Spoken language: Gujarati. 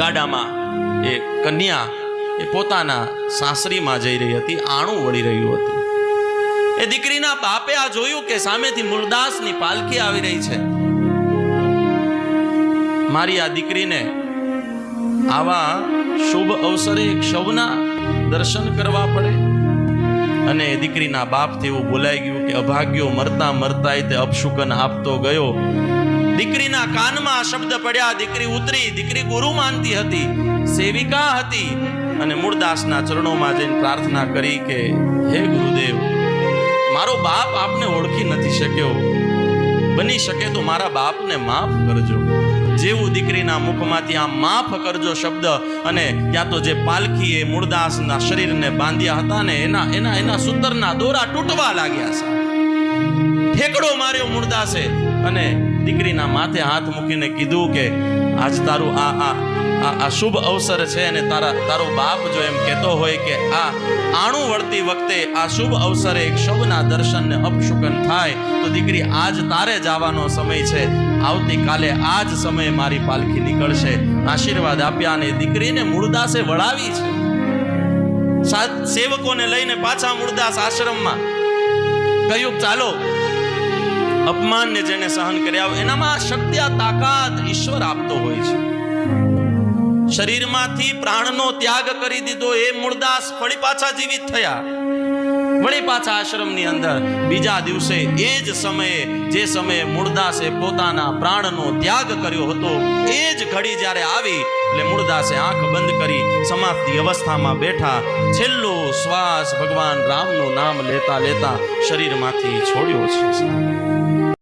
ગાડામાં એ કન્યા એ પોતાના સાસરીમાં જઈ રહી હતી, આણું વળી રહ્યું હતું. એ દીકરીના બાપે આ જોયું કે સામેથી મુરદાસની પાલખી આવી રહી છે. મારી આ દીકરીને આવા શુભ અવસરે એક શવના દર્શન કરવા પડે અને એ દીકરીના બાપથી એવું બોલાઈ ગયું કે અભાગ્યો મરતા મરતા તે અપશુકન આપતો ગયો. દીકરીના કાનમાં શબ્દ પડ્યા, દીકરી ઉતરી, દીકરી ગુરુ માનતી હતી, સેવિકા હતી અને મૂળદાસના ચરણોમાં જઈને પ્રાર્થના કરી કે, હે ગુરુદેવ, મારો બાપ આપને ઓળખી નથી શક્યો. બની શકે તો મારા બાપને માફ કરજો. જેવું દીકરીના મુખમાંથી આ માફ કરજો શબ્દ અને ત્યાં તો જે પાલખી એ મૂળદાસના શરીરને બાંધ્યા હતા ને, એના એના એના સૂતરના દોરા તૂટવા લાગ્યા છે. ઠેકડો માર્યો મૂળદાસે અને દીકરીના માથે હાથ મૂકીને કીધું કે, આજ તારું આ આ આ શુભ અવસર છે અને તારા, તારો બાપ જો એમ કહેતો હોય કે આ આણું વળતી વખતે આ શુભ અવસરે એક શવના દર્શનને અપશુકન થાય, તો દીકરી આજ તારે જવાનો સમય છે. આવતીકાલે આ જ સમયે મારી પાલખી નીકળશે. આશીર્વાદ આપ્યા અને દીકરીને મૂળદાસે વળાવી છે. સેવકોને લઈને પાછા મૂળદાસ આશ્રમમાં કહ્યું, ચાલો અપમાનને જેને સહન કર્યા હોય, એનામાં શક્તિ, આ તાકાત ઈશ્વર આપતો હોય છે. શરીરમાંથી પ્રાણનો ત્યાગ કરી દીધો, એ મૂળદાસ ફળી પાછા જીવિત થયા. વળી પાછા આશ્રમની અંદર બીજા દિવસે એ જ સમયે, જે સમયે મૂળદાસે પોતાના પ્રાણનો ત્યાગ કર્યો હતો, એ જ ઘડી જ્યારે આવી, એટલે મૂળદાસે આંખ બંધ કરી સમાપ્તિ અવસ્થામાં બેઠા, છેલ્લો શ્વાસ ભગવાન રામનું નામ લેતા લેતા શરીરમાંથી છોડ્યો છે.